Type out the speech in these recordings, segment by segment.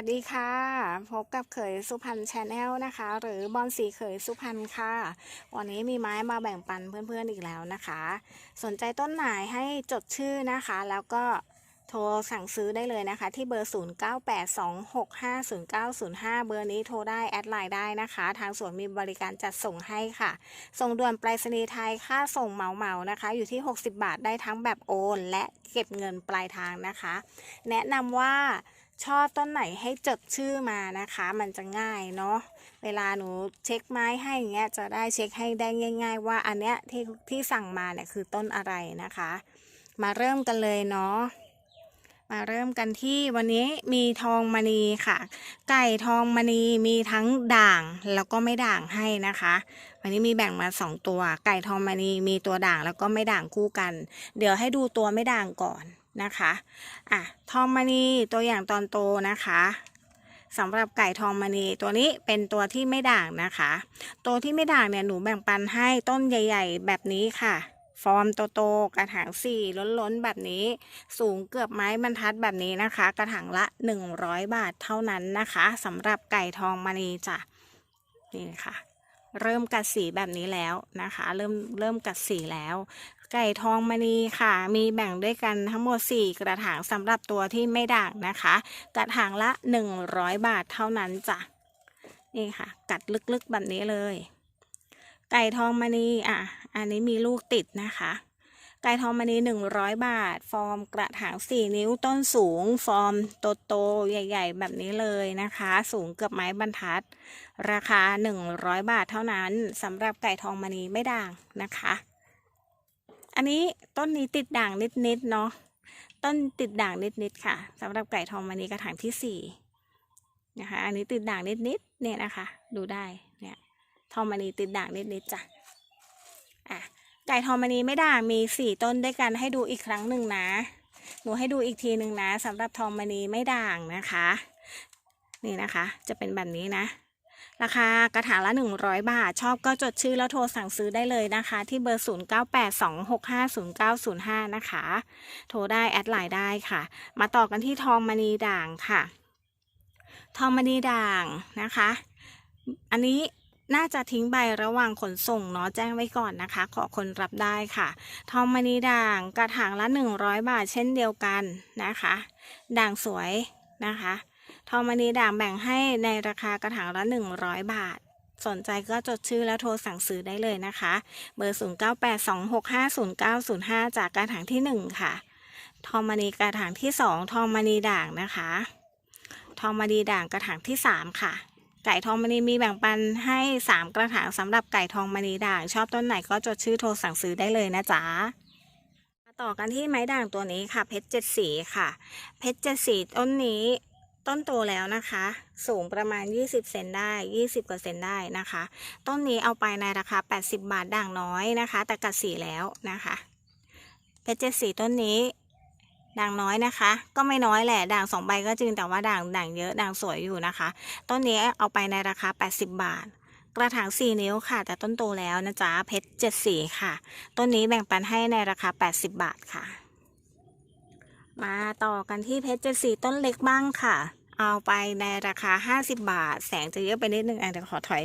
วัสดีค่ะ พบกับเขยสุพรรณชาแนลนะคะ หรือบอลสีเขยสุพรรณค่ะ วันนี้มีไม้มาแบ่งปันเพื่อนๆอีกแล้วนะคะ สนใจต้นไหนให้จดชื่อนะคะ แล้วก็โทรสั่งซื้อได้เลยนะคะ ที่เบอร์ 0982650905 เบอร์นี้โทรได้ แอดไลน์ได้นะคะ ทางสวนมีบริการจัดส่งให้ค่ะ ส่งด่วนไปรษณีย์ไทยค่าส่งเหมาๆนะคะ อยู่ที่ 60 บาทได้ทั้งแบบโอน และเก็บเงินปลายทางนะคะ แนะนำว่า ชอบต้นไหนให้จดชื่อมานะคะ มันจะง่ายเนาะเวลาหนูเช็คไม้ให้อย่างเงี้ยจะได้เช็คให้ได้ง่าย ๆ ว่าอันเนี้ยที่ที่สั่งมาเนี่ยคือต้นอะไรนะคะ มาเริ่มกันเลยเนาะมาเริ่มกันที่วันนี้มีทองมณีค่ะ ไก่ทองมณีมีทั้งด่างแล้วก็ไม่ด่างให้นะคะ วันนี้มีแบ่งมาสองตัว ไก่ทองมณีมีตัวด่างแล้วก็ไม่ด่างคู่กัน เดี๋ยวให้ดูตัวไม่ด่างก่อน นะคะอะทองมณีตัวอย่างตอนโตนะคะสำหรับไก่ทองมณีตัวนี้เป็นตัวที่ไม่ด่างนะคะ ตัวที่ไม่ด่างเนี่ยหนูแบ่งปันให้ต้นใหญ่ ๆ แบบนี้ค่ะ ฟอร์มโตๆกระถางสี่ล้นๆแบบนี้ สูงเกือบไม้บรรทัดแบบนี้นะคะ กระถางละ 100 บาทเท่านั้นนะคะสำหรับไก่ทองมณีจ้ะนี่ค่ะ เริ่มกัดสีแบบนี้แล้วนะคะ เริ่มเริ่มกัดสีแล้ว ไก่ทองมณีค่ะ มีแบ่งด้วยกันทั้งหมด 4 กระถางสำหรับตัวที่ไม่ด่างนะคะ กระถางละ 100 บาทเท่านั้นจ้ะ นี่ค่ะ กัดลึกๆแบบนี้เลย ไก่ทองมณีอะ อันนี้มีลูกติดนะคะไก่ทองมณี100 บาท ฟอร์มกระถาง 4 นิ้วต้นสูง ฟอร์มโตๆใหญ่ ๆ แบบนี้เลยนะคะ สูงเกือบไม้บรรทัด ราคา 100 บาทเท่านั้นสำหรับไก่ทองมณีไม่ด่างนะคะ อันนี้ต้นนี้ติดด่างนิดๆเนาะต้นติดด่างนิดๆค่ะสำหรับไก่ทองมณีกระถางที่สี่นะคะ อันนี้ติดด่างนิดๆเนี่ยนะคะ ดูได้เนี่ยทองมณีติดด่างนิดๆจ้ะอะไก่ทองมณีไม่ด่างมีสี่ต้นด้วยกันให้ดูอีกครั้งหนึ่งนะหนูให้ดูอีกทีหนึ่งนะสำหรับทองมณีไม่ด่างนะคะ นี่นะคะ จะเป็นแบบนี้นะ ราคากระถางละ 100 บาท ชอบก็จดชื่อแล้วโทรสั่งซื้อได้เลยนะคะ ที่เบอร์ 0982650905 นะคะ โทรได้แอดไลน์ได้ค่ะ มาต่อกันที่ทองมณีด่างค่ะ ทองมณีด่างนะคะ อันนี้น่าจะทิ้งใบระหว่างขนส่งเนาะแจ้งไว้ก่อนนะคะ ขอคนรับได้ค่ะ ทองมณีด่างกระถางละ 100 บาทเช่นเดียวกันนะคะ ด่างสวยนะคะ ทองมณีด่างแบ่งให้ในราคากระถางละ 100 บาท สนใจก็จดชื่อแล้วโทรสั่งซื้อได้เลยนะคะ เบอร์ 0982650905 จากกระถางที่ 1 ค่ะ ทองมณีกระถางที่ 2 ทองมณีด่างนะคะ ทองมณีด่างกระถางที่ 3 ค่ะไก่ทองมณีมีแบ่งปันให้ 3 กระถางสำหรับไก่ทองมณีด่าง ชอบต้นไหนก็จดชื่อโทรสั่งซื้อได้เลยนะจ๊ะมาต่อกันที่ไม้ด่างตัวนี้ค่ะ เพชรเจ็ดสีค่ะ เพชรเจ็ดสีต้นนี้ ต้นโตแล้วนะคะ สูงประมาณ 20 เซนได้ 20กว่าเซนได้นะคะ ต้นนี้เอาไปในราคา 80 บาทด่างน้อยนะคะ แต่กัดสีแล้วนะคะเพชรเจ็ดสีต้นนี้ด่างน้อยนะคะ ก็ไม่น้อยแหละด่างสองใบก็จริงแต่ว่าด่างด่างเยอะด่างสวยอยู่นะคะ ต้นนี้เอาไปในราคา 80 บาท กระถาง 4 นิ้วค่ะ แต่ต้นโตแล้วนะจ๊ะเพชรเจ็ดสีค่ะ ต้นนี้แบ่งปันให้ในราคา 80 บาทค่ะ มาต่อกันที่เพชรเจ็ดสีต้นเล็กบ้างค่ะ เอาไปในราคา 50 บาท แสงจะเยอะไปนิดนึงอะเดี๋ยวขอถอย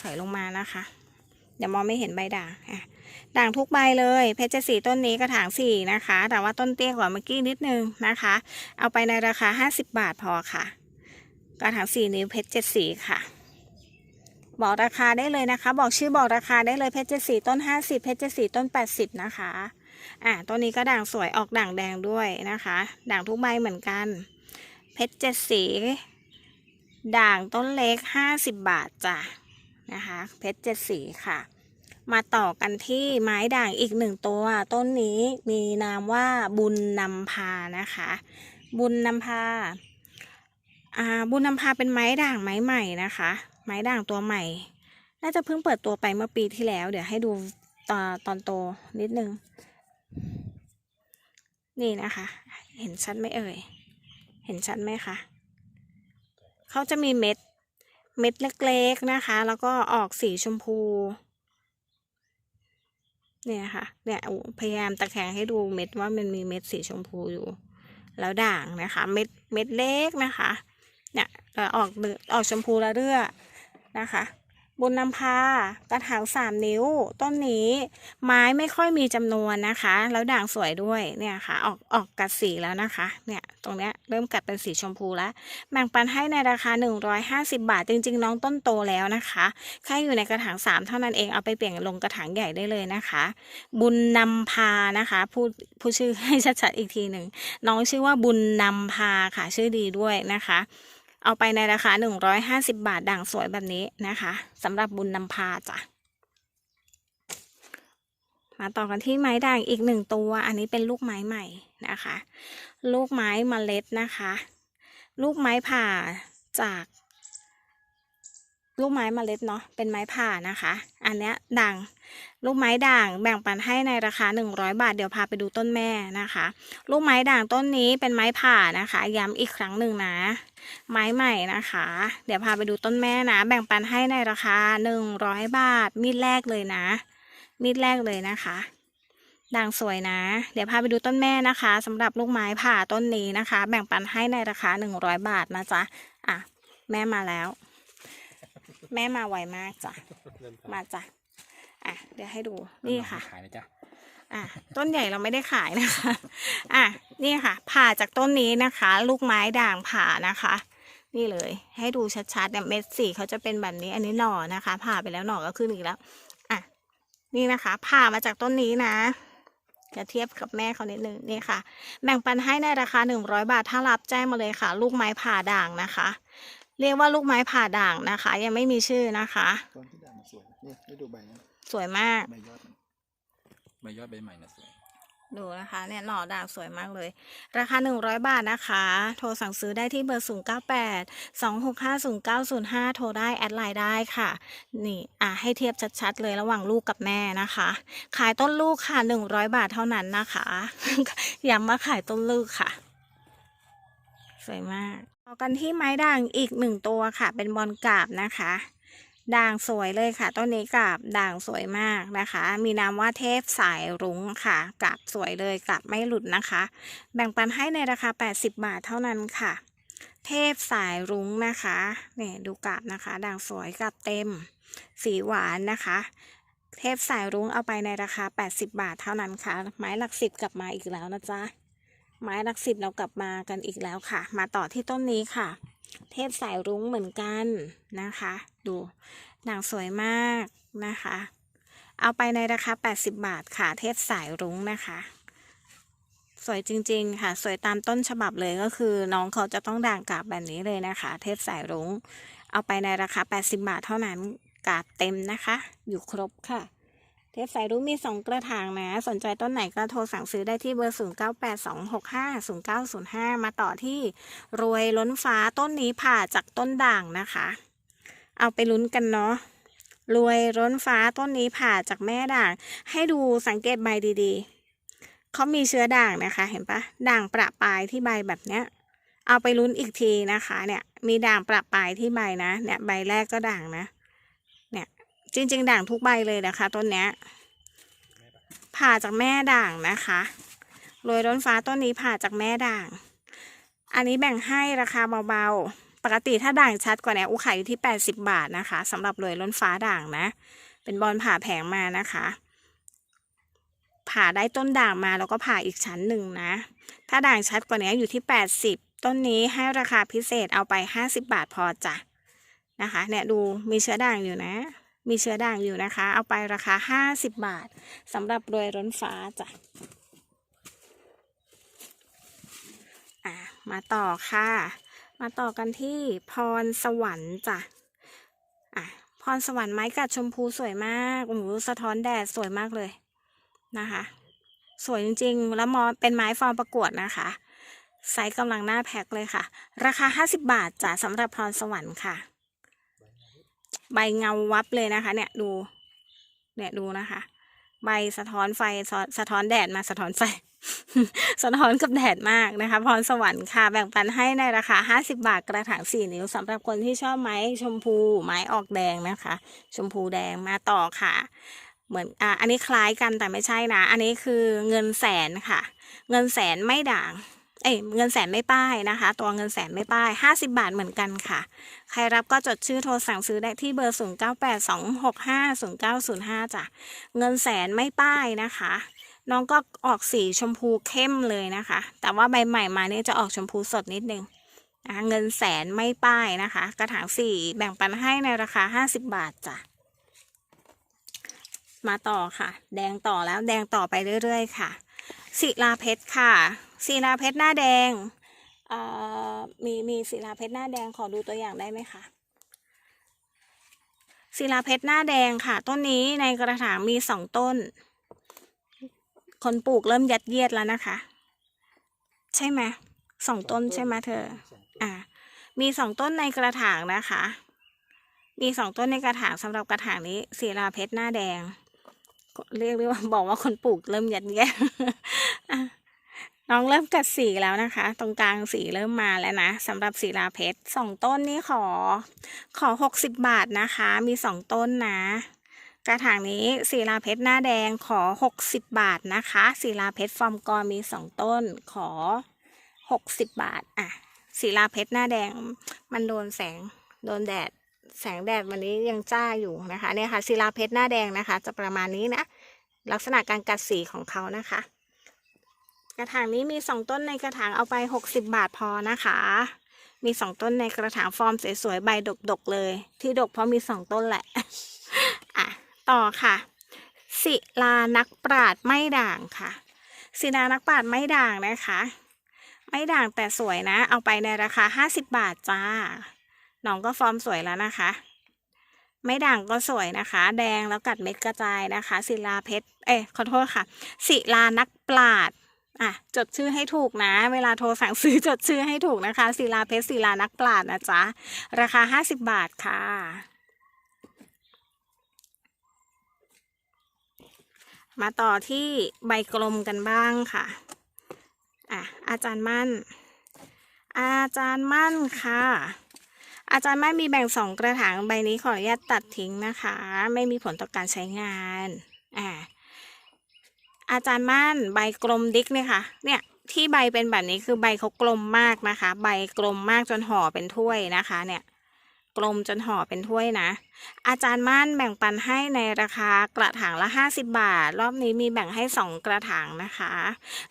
ถอยลงมานะคะ เดี๋ยวมองไม่เห็นใบด่างอะด่างทุกใบเลย เพชรเจ็ดสีต้นนี้กระถางสี่นะคะ แต่ว่าต้นเตี้ยกว่าเมื่อกี้นิดนึงนะคะ เอาไปในราคา 50 บาทพอค่ะ กระถางสี่นิ้วเพชรเจ็ดสีค่ะบอกราคาได้เลยนะคะ บอกชื่อบอกราคาได้เลยเพชรเจ็ดสีต้น 50 เพชรเจ็ดสีต้น 80 นะคะ อะต้นนี้ก็ด่างสวยออกด่างแดงด้วยนะคะ ด่างทุกใบเหมือนกัน เพชรเจ็ดสี ด่างต้นเล็ก50บาทจ้ะนะคะ เพชรเจ็ดสีค่ะ มาต่อกันที่ไม้ด่างอีกหนึ่งตัว ต้นนี้มีนามว่าบุญนำพานะคะ บุญนำพาอ่าบุญนำพาเป็นไม้ด่างไม้ใหม่นะคะ ไม้ด่างตัวใหม่ น่าจะเพิ่งเปิดตัวไปเมื่อปีที่แล้ว เดี๋ยวให้ดูตอนตอนโตนิดนึง นี่นะคะ เห็นชัดไหมเอ่ย เห็นชัดไหมคะเขาจะมีเม็ด เม็ดเล็กๆนะคะ แล้วก็ออกสีชมพู เนี่ยค่ะ เนี่ยพยายามตะแคงให้ดูเม็ดว่ามันมีเม็ดสีชมพูอยู่ แล้วด่างนะคะ เม็ดเม็ดเล็กนะคะ เนี่ยออกออกชมพูระเรื่อนะคะ บุญนำพากระถางสามนิ้ว ต้นนี้ ไม้ไม่ค่อยมีจำนวนนะคะ แล้วด่างสวยด้วยเนี่ยค่ะ ออกออกกัดสีแล้วนะคะ เนี่ยตรงเนี้ยเริ่มกัดเป็นสีชมพูแล้วแบ่งปันให้ในราคา 150 บาท จริง ๆ น้องต้นโตแล้วนะคะแค่อยู่ในกระถาง3เท่านั้นเองเอาไปเปลี่ยนลงกระถางใหญ่ได้เลยนะคะ บุญนำพานะคะพูดพูดชื่อให้ชัดๆอีกทีหนึ่งน้องชื่อว่าบุญนำพาค่ะชื่อดีด้วยนะคะ เอาไปในราคา 150 บาทด่างสวยแบบนี้นะคะสำหรับบุญนำพาจ้ะมาต่อกันที่ไม้ด่างอีกหนึ่งตัว อันนี้เป็นลูกไม้ใหม่นะคะ ลูกไม้เมล็ดนะคะ ลูกไม้ผ่าจาก ลูกไม้เมล็ดเนาะเป็นไม้ผ่านะคะ อันเนี้ยด่างลูกไม้ด่างแบ่งปันให้ในราคา 100 บาทเดี๋ยวพาไปดูต้นแม่นะคะ ลูกไม้ด่างต้นนี้เป็นไม้ผ่านะคะ ย้ำอีกครั้งหนึ่งนะ ไม้ใหม่นะคะ เดี๋ยวพาไปดูต้นแม่นะ แบ่งปันให้ในราคา 100 บาทมีดแรกเลยนะ มีดแรกเลยนะคะด่างสวยนะ เดี๋ยวพาไปดูต้นแม่นะคะสำหรับลูกไม้ผ่าต้นนี้นะคะ แบ่งปันให้ในราคา 100 บาทนะจ๊ะอะแม่มาแล้ว แม่มาไวมากจ้ะ มาจ้ะ อะ เดี๋ยวให้ดู นี่ค่ะ ขายนะจ๊ะ อะ ต้นใหญ่เราไม่ได้ขายนะคะ อะ นี่ค่ะ ผ่าจากต้นนี้นะคะ ลูกไม้ด่างผ่านะคะ นี่เลย ให้ดูชัดๆเนี่ยเม็ดสีเขาจะเป็นแบบนี้ อันนี้หน่อนะคะ ผ่าไปแล้วหน่อก็ขึ้นอีกแล้ว อะ นี่นะคะ ผ่ามาจากต้นนี้นะจะเทียบกับแม่เขานิดนึงนี่ค่ะ แบ่งปันให้ในราคา 100 บาทถ้ารับแจ้งมาเลยค่ะ ลูกไม้ผ่าด่างนะคะ เรียกว่าลูกไม้ผ่าด่างนะคะ ยังไม่มีชื่อนะคะตอนที่ด่างมันสวยเนี่ยได้ดูใบนะสวยมาก ใบยอดมันใบยอดใบใหม่นะสวย ดูนะคะเนี่ยหน่อด่างสวยมากเลย ราคา 100 บาทนะคะ โทรสั่งซื้อได้ที่เบอร์ 098 265 0905 โทรได้ แอดไลน์ได้ค่ะ นี่อะให้เทียบชัดๆ เลยระหว่างลูกกับแม่นะคะ ขายต้นลูกค่ะ 100 บาทเท่านั้นนะคะ ย้ำว่าขายต้นลูกค่ะ สวยมาก ต่อกันที่ไม้ด่างอีกหนึ่งตัวค่ะ เป็นบอลกราบนะคะ ด่างสวยเลยค่ะต้นนี้กาบด่างสวยมากนะคะ มีนามว่าเทพสายรุ้งค่ะกาบสวยเลยกาบไม่หลุดนะคะ แบ่งปันให้ในราคา 80 บาทเท่านั้นค่ะ เทพสายรุ้งนะคะเนี่ยดูกาบนะคะ ด่างสวยกาบเต็ม สีหวานนะคะเทพสายรุ้งเอาไปในราคา 80 บาทเท่านั้นค่ะ ไม้หลักสิบกลับมาอีกแล้วนะจ๊ะ ไม้หลักสิบเรากลับมากันอีกแล้วค่ะ มาต่อที่ต้นนี้ค่ะ เทพสายรุ้งเหมือนกันนะคะ ดูด่างสวยมากนะคะ เอาไปในราคา 80 บาทค่ะ เทพสายรุ้งนะคะ สวยจริงๆค่ะ สวยตามต้นฉบับเลยก็คือ น้องเขาจะต้องด่างกาบแบบนี้เลยนะคะ เทพสายรุ้ง เอาไปในราคา 80 บาทเท่านั้นกาบเต็มนะคะ อยู่ครบค่ะ เทพสายรุ้งมี 2 กระถางนะ สนใจต้นไหนก็โทรสั่งซื้อได้ที่เบอร์ 0982650905 มาต่อที่รวยล้นฟ้าต้นนี้ผ่าจากต้นด่างนะคะ เอาไปลุ้นกันเนาะรวยร้นฟ้าต้นนี้ผ่าจากแม่ด่าง ให้ดูสังเกตใบดีๆ เขามีเชื้อด่างนะคะ เห็นปะด่างประปายที่ใบแบบเนี้ย เอาไปลุ้นอีกทีนะคะ เนี่ย มีด่างประปายที่ใบนะ เนี่ยใบแรกก็ด่างนะ จริง ๆ ด่างทุกใบเลยนะคะต้นเนี้ยผ่าจากแม่ด่างนะคะรวยร้นฟ้าต้นนี้ผ่าจากแม่ด่าง อันนี้แบ่งให้ราคาเบาๆ ปกติถ้าด่างชัดกว่านี้อุขายอยู่ที่ 80 บาทนะคะสำหรับรวยล้นฟ้าด่างนะ เป็นบอลผ่าแผงมานะคะ ผ่าได้ต้นด่างมาแล้วก็ผ่าอีกชั้นหนึ่งนะ ถ้าด่างชัดกว่านี้อยู่ที่ 80 ต้นนี้ให้ราคาพิเศษเอาไป 50 บาทพอจ้ะนะคะ เนี่ยดูมีเชื้อด่างอยู่นะ มีเชื้อด่างอยู่นะคะ เอาไปราคา 50 บาทสำหรับรวยล้นฟ้าจ้ะอะมาต่อค่ะ มาต่อกันที่พรสวรรค์จ้ะอะพรสวรรค์ไม้กัดชมพูสวยมากโอ้โหสะท้อนแดดสวยมากเลยนะคะ สวยจริงๆ แล้วมอเป็นไม้ฟอร์มประกวดนะคะไซส์กำลังหน้าแพ็คเลยค่ะ ราคา 50 บาทจ้ะสำหรับพรสวรรค์ค่ะ ใบเงาวับเลยนะคะ เนี่ยดูเนี่ยดูนะคะ ใบสะท้อนไฟสะสะท้อนแดดมาสะท้อนไฟ สะท้อนกับแดดมากนะคะ พรสวรรค์ค่ะ แบ่งปันให้ในราคา 50 บาทกระถาง 4 นิ้วสำหรับคนที่ชอบไม้ชมพูไม้ออกแดงนะคะ ชมพูแดงมาต่อค่ะ เหมือนอะอันนี้คล้ายกันแต่ไม่ใช่นะ อันนี้คือเงินแสนค่ะ เงินแสนไม่ด่าง เอ้ยเงินแสนไม่ป้ายนะคะ ตัวเงินแสนไม่ป้าย 50 บาทเหมือนกันค่ะ ใครรับก็จดชื่อโทรสั่งซื้อได้ที่เบอร์ 0982650905จ้ะเงินแสนไม่ป้ายนะคะ น้องก็ออกสีชมพูเข้มเลยนะคะ แต่ว่าใบใหม่มาเนี่ยจะออกชมพูสดนิดนึงนะเงินแสนไม่ป้ายนะคะ กระถางสี่แบ่งปันให้ในราคา 50 บาทจ้ะมาต่อค่ะ แดงต่อแล้วแดงต่อไปเรื่อย ๆ ค่ะศิลาเพชรค่ะ ศิลาเพชรหน้าแดงเอ่อมีมีศิลาเพชรหน้าแดงขอดูตัวอย่างได้ไหมคะศิลาเพชรหน้าแดงค่ะ ต้นนี้ในกระถางมีสองต้น คนปลูกเริ่มยัดเยียดแล้วนะคะ ใช่ไหมสองต้นใช่ไหมเธอ อ่า มีสองต้นในกระถางนะคะ มีสองต้นในกระถางสำหรับกระถางนี้ศิลาเพชรหน้าแดง เรียกได้ว่าบอกว่าคนปลูกเริ่มยัดแย่อะ น้องเริ่มกัดสีแล้วนะคะ ตรงกลางสีเริ่มมาแล้วนะสำหรับศิลาเพชรสองต้นนี้ขอ ขอหกสิบบาทนะคะ มีสองต้นนะ กระถางนี้ศิลาเพชรหน้าแดงขอหกสิบบาทนะคะศิลาเพชรฟอร์มกอมีสองต้น ขอหกสิบบาทอะศิลาเพชรหน้าแดงมันโดนแสงโดนแดดแสงแดดวันนี้ยังจ้าอยู่นะคะเนี่ยค่ะศิลาเพชรหน้าแดงนะคะ จะประมาณนี้นะ ลักษณะการกัดสีของเขานะคะ กระถางนี้มีสองต้นในกระถางเอาไปหกสิบบาทพอนะคะ มีสองต้นในกระถางฟอร์มสวยๆใบดกๆเลย ที่ดกเพราะมีสองต้นแหละ อะ ต่อค่ะ ศิลานักปราดไม่ด่างค่ะ ศิลานักปราดไม่ด่างนะคะ ไม่ด่างแต่สวยนะ เอาไปในราคาห้าสิบบาทจ้า น้องก็ฟอร์มสวยแล้วนะคะไม่ด่างก็สวยนะคะ แดงแล้วกัดเม็ดกระจายนะคะ ศิลาเพชร เอ้ยขอโทษค่ะ ศิลานักปราด อะจดชื่อให้ถูกนะ เวลาโทรสั่งซื้อจดชื่อให้ถูกนะคะศิลาเพชรศิลานักปราดนะจ๊ะ ราคาห้าสิบบาทค่ะ มาต่อที่ใบกลมกันบ้างค่ะอะอาจารย์มั่น อาจารย์มั่นค่ะ อาจารย์ไม่มีแบ่งสองกระถางใบนี้ขออนุญาตตัดทิ้งนะคะ ไม่มีผลต่อการใช้งานอ่า อาจารย์มั่นใบกลมดิกเนี่ยค่ะ เนี่ยที่ใบเป็นแบบนี้คือใบเขากลมมากนะคะ ใบกลมมากจนห่อเป็นถ้วยนะคะ เนี่ย กลมจนห่อเป็นถ้วยนะ อาจารย์มั่นแบ่งปันให้ในราคากระถางละ 50 บาท รอบนี้มีแบ่งให้ 2 กระถางนะคะ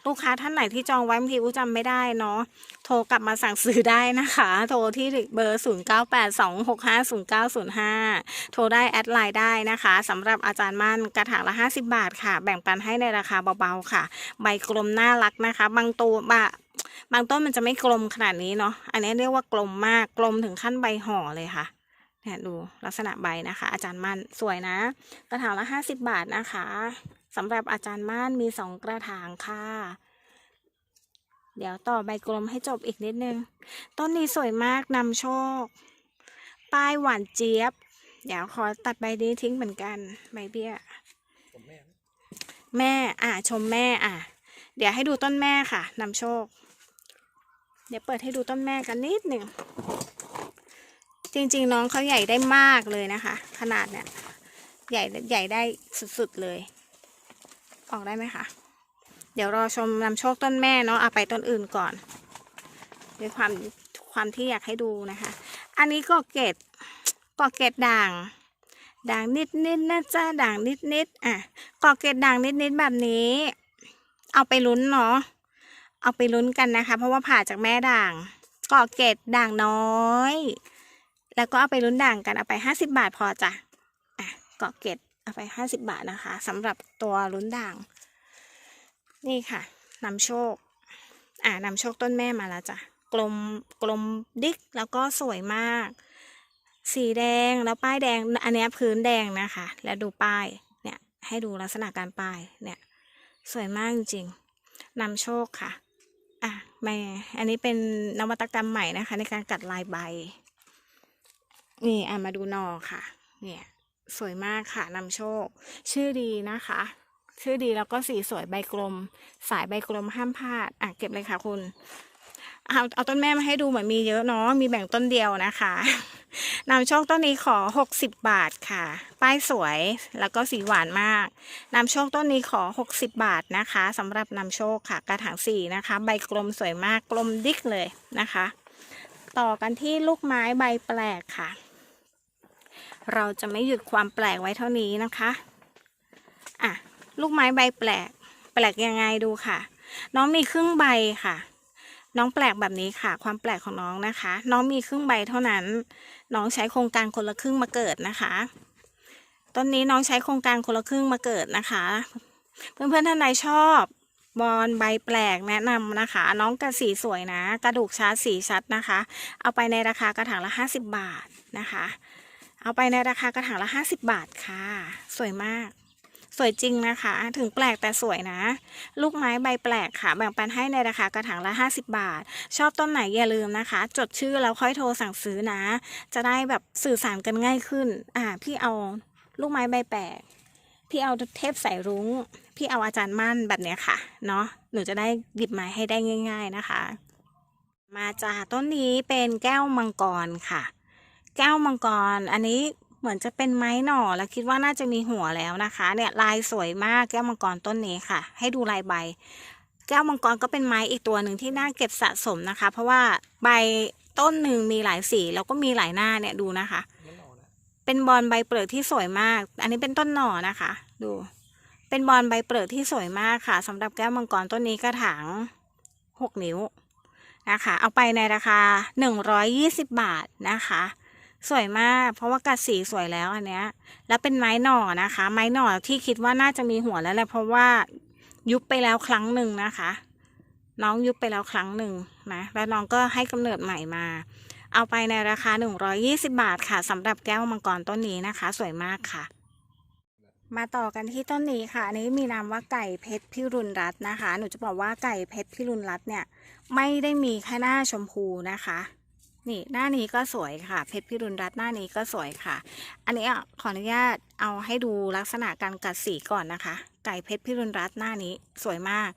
ลูกค้าท่านไหนที่จองไว้บางทีอู้จำไม่ได้เนาะโทรกลับมาสั่งซื้อได้นะคะ โทรที่เบอร์ 0982650905 โทรได้แอดไลน์ได้นะคะสำหรับอาจารย์มั่นกระถางละ 50 บาทค่ะ แบ่งปันให้ในราคาเบาๆค่ะ ใบกลมน่ารักนะคะ บางตัวบะบางต้นมันจะไม่กลมขนาดนี้เนาะ อันนี้เรียกว่ากลมมาก กลมถึงขั้นใบห่อเลยค่ะ เนี่ยดูลักษณะใบนะคะ อาจารย์มั่นสวยนะ กระถางละ50บบาทนะคะสำหรับอาจารย์ม่านมีสองกระถางค่ะ เดี๋ยวต่อใบกลมให้จบอีกนิดนึง ต้นนี้สวยมากนำโชค ป้ายหวานเจี๊ยบ เดี๋ยวขอตัดใบนี้ทิ้งเหมือนกันใบเบี้ย แม่แม่อะ ชมแม่ อะ เดี๋ยวให้ดูต้นแม่ค่ะนำโชค เดี๋ยวเปิดให้ดูต้นแม่กันนิดหนึ่ง จริงๆ น้องเขาใหญ่ได้มากเลยนะคะ ขนาดเนี้ยใหญ่ใหญ่ได้สุดๆเลย ออกได้ไหมคะ เดี๋ยวรอชมนำโชคต้นแม่เนาะเอาไปต้นอื่นก่อนด้วยความความที่อยากให้ดูนะคะ อันนี้ก็เกตก็เกตด่าง ด่างนิดนิดๆนะจ๊ะด่างนิดนิดๆอะกอเกตด่างนิดนิดๆแบบนี้ เอาไปลุ้นเนาะเอาไปลุ้นกันนะคะ เพราะว่าผ่าจากแม่ด่างกอเกตด่างน้อย แล้วก็เอาไปลุ้นด่างกันเอาไปห้าสิบาทพอจ้ะอะเกาะเกตเอาไปห้าสิบาทนะคะสำหรับตัวลุ้นด่าง นี่ค่ะนำโชค อ่านำโชคต้นแม่มาแล้วจ้ะกลมกลมดิกแล้วก็สวยมาก สีแดงแล้วป้ายแดงอันนี้พื้นแดงนะคะ แล้วดูป้ายเนี่ยให้ดูลักษณะการป้ายเนี่ยสวยมากจริงๆนำโชคค่ะ อะแม่อันนี้เป็นนวัตกรรมใหม่นะคะ ในการกัดลายใบ นี่อะมาดูนอค่ะ เนี่ย สวยมากค่ะนำโชค ชื่อดีนะคะ ชื่อดีแล้วก็สีสวยใบกลม สายใบกลมห้ามพลาด อะเก็บเลยค่ะคุณเอาเอาต้นแม่มาให้ดูเหมือนมีเยอะเนาะมีแบ่งต้นเดียวนะคะนำโชคต้นนี้ขอ 60 บาทค่ะ ป้ายสวยแล้วก็สีหวานมากนำโชคต้นนี้ขอ 60 บาทนะคะสำหรับนำโชคค่ะ กระถางสีนะคะ ใบกลมสวยมากกลมดิกเลยนะคะ ต่อกันที่ลูกไม้ใบแปลกค่ะ เราจะไม่หยุดความแปลกไว้เท่านี้นะคะอะลูกไม้ใบแปลก แปลกยังไงดูค่ะ น้องมีครึ่งใบค่ะ น้องแปลกแบบนี้ค่ะ ความแปลกของน้องนะคะ น้องมีครึ่งใบเท่านั้น น้องใช้โครงการคนละครึ่งมาเกิดนะคะต้นนี้น้องใช้โครงการคนละครึ่งมาเกิดนะคะ เพื่อนๆท่านใดชอบบอลใบแปลกแนะนำนะคะ น้องกระสีสวยนะ กระดูกชัดสีชัดนะคะ เอาไปในราคากระถางละ 50 บาทนะคะ เอาไปในราคากระถางละ 50 บาทค่ะ สวยมาก สวยจริงนะคะ ถึงแปลกแต่สวยนะ ลูกไม้ใบแปลกค่ะ แบ่งปันให้ในราคากระถางละ 50 บาท ชอบต้นไหนอย่าลืมนะคะ จดชื่อแล้วค่อยโทรสั่งซื้อนะ จะได้แบบสื่อสารกันง่ายขึ้น อ่า พี่เอาลูกไม้ใบแปลก พี่เอาเทพสายรุ้ง พี่เอาอาจารย์มั่นแบบเนี้ยค่ะ เนาะ หนูจะได้หยิบไม้ให้ได้ง่าย ๆนะคะ มาจากต้นนี้เป็นแก้วมังกรค่ะ แก้วมังกร อันนี้เหมือนจะเป็นไม้หน่อแล้วคิดว่าน่าจะมีหัวแล้วนะคะ เนี่ยลายสวยมากแก้วมังกรต้นนี้ค่ะ ให้ดูลายใบ แก้วมังกรก็เป็นไม้อีกตัวหนึ่งที่น่าเก็บสะสมนะคะ เพราะว่าใบต้นหนึ่งมีหลายสีแล้วก็มีหลายหน้าเนี่ยดูนะคะ เป็นบอลใบเปลือกที่สวยมาก อันนี้เป็นต้นหน่อนะคะ ดู เป็นบอลใบเปลือกที่สวยมากค่ะสำหรับแก้วมังกรต้นนี้กระถางหกนิ้วนะคะ เอาไปในราคาหนึ่งร้อยยี่สิบบาทนะคะ สวยมาก เพราะว่ากัดสีสวยแล้วอันเนี้ย แล้วเป็นไม้หน่อนะคะ ไม้หน่อที่คิดว่าน่าจะมีหัวแล้วแหละเพราะว่ายุบไปแล้วครั้งหนึ่งนะคะ น้องยุบไปแล้วครั้งหนึ่งนะแล้วน้องก็ให้กำเนิดใหม่มา เอาไปในราคา 120 บาทค่ะสำหรับแก้วมังกรต้นนี้นะคะ สวยมากค่ะมาต่อกันที่ต้นนี้ค่ะ อันนี้มีนามว่าไก่เพชรพิรุณรัตน์นะคะ หนูจะบอกว่าไก่เพชรพิรุณรัตน์เนี่ย ไม่ได้มีแค่หน้าชมพูนะคะ นี่หน้านี้ก็สวยค่ะ เพชรพิรุณรัตน์หน้านี้ก็สวยค่ะ อันนี้ขออนุญาตเอาให้ดูลักษณะการกัดสีก่อนนะคะ ไก่เพชรพิรุณรัตน์หน้านี้สวยมาก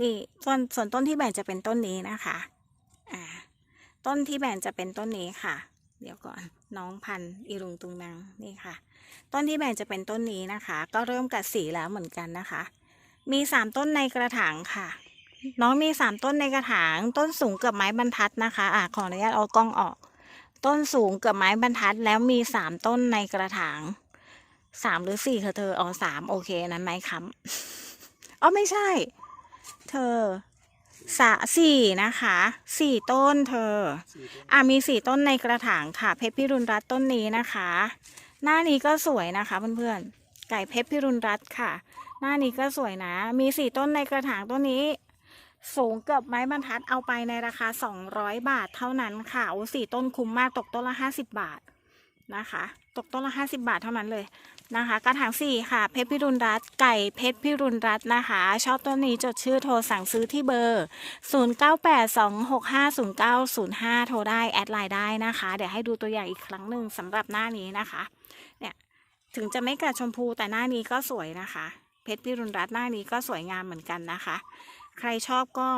นี่ส่วนส่วนต้นที่แบ่งจะเป็นต้นนี้นะคะอ่าต้นที่แบ่งจะเป็นต้นนี้ค่ะ เดี๋ยวก่อนน้องพันธุ์อีรุงตุงนางนี่ค่ะ ต้นที่แบ่งจะเป็นต้นนี้นะคะ ก็เริ่มกัดสีแล้วเหมือนกันนะคะ มีสามต้นในกระถางค่ะ น้องมีสามต้นในกระถาง ต้นสูงเกือบไม้บรรทัดนะคะ อะขออนุญาตเอากล้องออก ต้นสูงเกือบไม้บรรทัด แล้วมีสามต้นในกระถางสามหรือสี่เธอเธออ๋อสามโอเคอันนั้นไม้ค้ำอ๋อไม่ใช่ เธอสะสี่นะคะสี่ต้นเธอ อะมีสี่ต้นในกระถางค่ะ เพชรพิรุณรัตน์ต้นนี้นะคะ หน้านี้ก็สวยนะคะเพื่อนๆไก่เพชรพิรุณรัตน์ค่ะ หน้านี้ก็สวยนะ มีสี่ต้นในกระถางต้นนี้ สูงเกือบไม้บรรทัดเอาไปในราคา 200 บาทเท่านั้นค่ะโอ้สี่ต้นคุ้มมากตกต้นละ 50 บาทนะคะ ตกต้นละ 50 บาทเท่านั้นเลยนะคะ กระถางสี่ค่ะ เพชรพิรุณรัตน์ไก่เพชรพิรุณรัตน์นะคะ ชอบต้นนี้จดชื่อโทรสั่งซื้อที่เบอร์ 0982650905 โทรได้แอดไลน์ได้นะคะ เดี๋ยวให้ดูตัวอย่างอีกครั้งหนึ่งสำหรับหน้านี้นะคะ เนี่ยถึงจะไม่กัดชมพูแต่หน้านี้ก็สวยนะคะ เพชรพิรุณรัตน์หน้านี้ก็สวยงามเหมือนกันนะคะ ใครชอบก็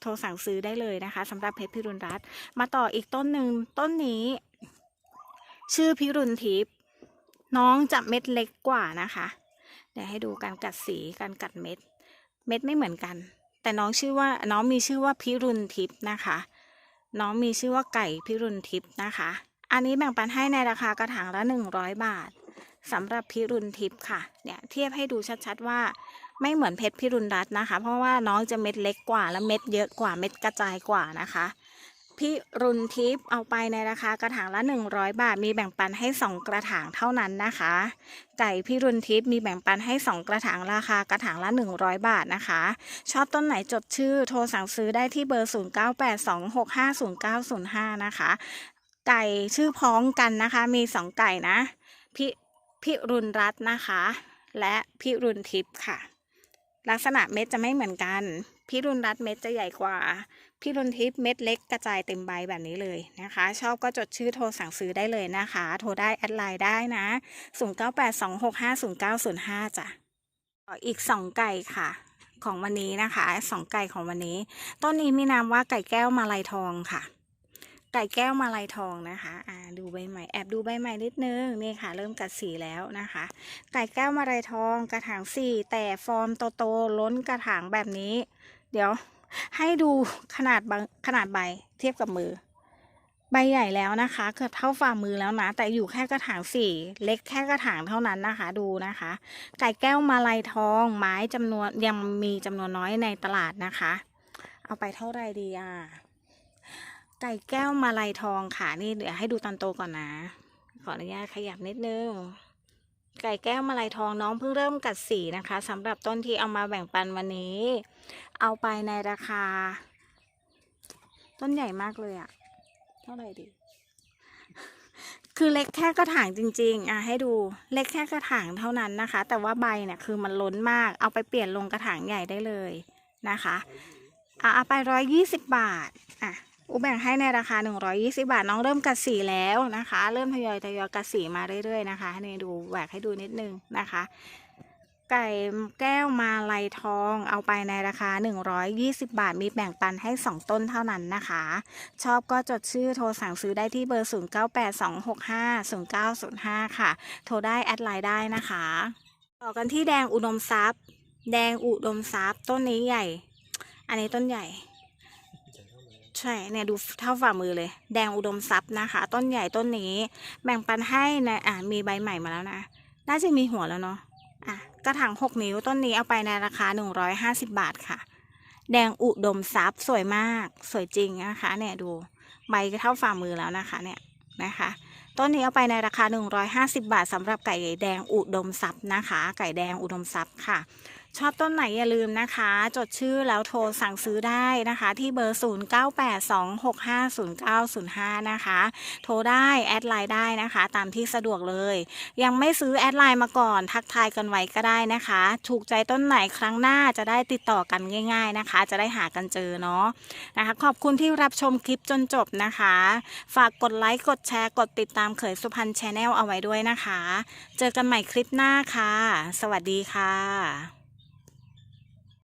โทรสั่งซื้อได้เลยนะคะสำหรับเพชรพิรุณรัตน์มาต่ออีกต้นหนึ่งต้นนี้ ชื่อพิรุณทิพย์น้องจะเม็ดเล็กกว่านะคะ เดี๋ยวให้ดูการกัดสีการกัดเม็ด เม็ดไม่เหมือนกัน แต่น้องชื่อว่าน้องมีชื่อว่าพิรุณทิพย์นะคะ น้องมีชื่อว่าไก่พิรุณทิพย์นะคะ อันนี้แบ่งปันให้ในราคากระถางละ 100 บาทสำหรับพิรุณทิพย์ค่ะ เนี่ยเทียบให้ดูชัดๆว่า ไม่เหมือนเพชรพิรุณรัตน์นะคะ เพราะว่าน้องจะเม็ดเล็กกว่าและเม็ดเยอะกว่าเม็ดกระจายกว่านะคะพิรุณทิพย์เอาไปในราคากระถางละ 100 บาท มีแบ่งปันให้ 2 กระถางเท่านั้นนะคะ ไก่พิรุณทิพย์มีแบ่งปันให้ 2 กระถางราคากระถางละ 100 บาทนะคะ ชอบต้นไหนจดชื่อโทรสั่งซื้อได้ที่เบอร์ 0982650905 นะคะ ไก่ชื่อพ้องกันนะคะ มี 2 ไก่นะพิพิรุณรัตน์นะคะ และพิรุณทิพย์ค่ะ ลักษณะเม็ดจะไม่เหมือนกันพิรุณรัตเม็ดจะใหญ่กว่าพิรุณทิพย์เม็ดเล็กกระจายเต็มใบแบบนี้เลยนะคะ ชอบก็จดชื่อโทรสั่งซื้อได้เลยนะคะ โทรได้แอดไลน์ได้นะ 0982650905จ้ะออีก 2 ไก่ค่ะของวันนี้นะคะสองไก่ของวันนี้ ต้นนี้มีนามว่าไก่แก้วมาลายทองค่ะ ไก่แก้วมาลายทองนะคะอ่าดูใบใหม่แอบดูใบใหม่นิดนึงนี่ค่ะ เริ่มกัดสีแล้วนะคะ ไก่แก้วมาลายทองกระถางสี่แต่ฟอร์มโตๆล้นกระถางแบบนี้ เดี๋ยวให้ดูขนาดขนาดใบเทียบกับมือ ใบใหญ่แล้วนะคะเกือบเท่าฝ่ามือแล้วนะ แต่อยู่แค่กระถางสี่เล็กแค่กระถางเท่านั้นนะคะ ดูนะคะ ไก่แก้วมาลายทอง ไม้จำนวนยังมีจำนวนน้อยในตลาดนะคะ เอาไปเท่าไรดีอะ ไก่แก้วมาลายทองค่ะนี่เดี๋ยวให้ดูตอนโตก่อนนะ ขออนุญาตขยับนิดนึงไก่แก้วมาลายทองน้องเพิ่งเริ่มกัดสีนะคะสำหรับต้นที่เอามาแบ่งปันวันนี้ เอาไปในราคา ต้นใหญ่มากเลยอะเท่าไหร่ดี คือเล็กแค่กระถางจริงๆอะให้ดูเล็กแค่กระถางเท่านั้นนะคะ แต่ว่าใบเนี่ยคือมันล้นมากเอาไปเปลี่ยนลงกระถางใหญ่ได้เลยนะคะอะเอาไปร้อยยี่สิบบาทอะ อูแบ่งให้ในราคาหนึ่งร้อยี่สิบาท น้องเริ่มกัดสีแล้วนะคะ เริ่มทยอยทยอยกัดสีมาเรื่อยๆนะคะนี่ดูแหวกให้ดูนิดนึงนะคะ ไก่แก้วมาลายทองเอาไปในราคา 120 บาท มีแบ่งปันให้ 2 ต้นเท่านั้นนะคะ ชอบก็จดชื่อโทรสั่งซื้อได้ที่เบอร์ 0982650905 ค่ะ โทรได้แอดไลน์ได้นะคะ ต่อกันที่แดงอุดมทรัพย์ แดงอุดมทรัพย์ต้นนี้ใหญ่ อันนี้ต้นใหญ่ ใช่เนี่ยดูเท่าฝ่ามือเลย แดงอุดมทรัพย์นะคะ ต้นใหญ่ต้นนี้ แบ่งปันให้ในอะมีใบใหม่มาแล้วนะ น่าจะมีหัวแล้วเนาะอะกระถาง6นิ้วต้นนี้เอาไปในราคา150บาทค่ะ แดงอุดมทรัพย์สวยมาก สวยจริงนะคะ เนี่ยดูใบก็เท่าฝ่ามือแล้วนะคะ เนี่ยนะคะ ต้นนี้เอาไปในราคา 150 บาทสำหรับไก่แดงอุดมทรัพย์นะคะ ไก่แดงอุดมทรัพย์ค่ะ ชอบต้นไหนอย่าลืมนะคะ จดชื่อแล้วโทรสั่งซื้อได้นะคะ ที่เบอร์ 0982650905 นะคะ โทรได้แอดไลน์ได้นะคะ ตามที่สะดวกเลย ยังไม่ซื้อแอดไลน์มาก่อนทักทายกันไว้ก็ได้นะคะ ถูกใจต้นไหนครั้งหน้าจะได้ติดต่อกันง่าย ๆนะคะ จะได้หากันเจอเนาะนะคะ ขอบคุณที่รับชมคลิปจนจบนะคะ ฝากกดไลค์กดแชร์กดติดตามเขยสุพรรณชาแนลเอาไว้ด้วยนะคะ เจอกันใหม่คลิปหน้าค่ะ สวัสดีค่ะ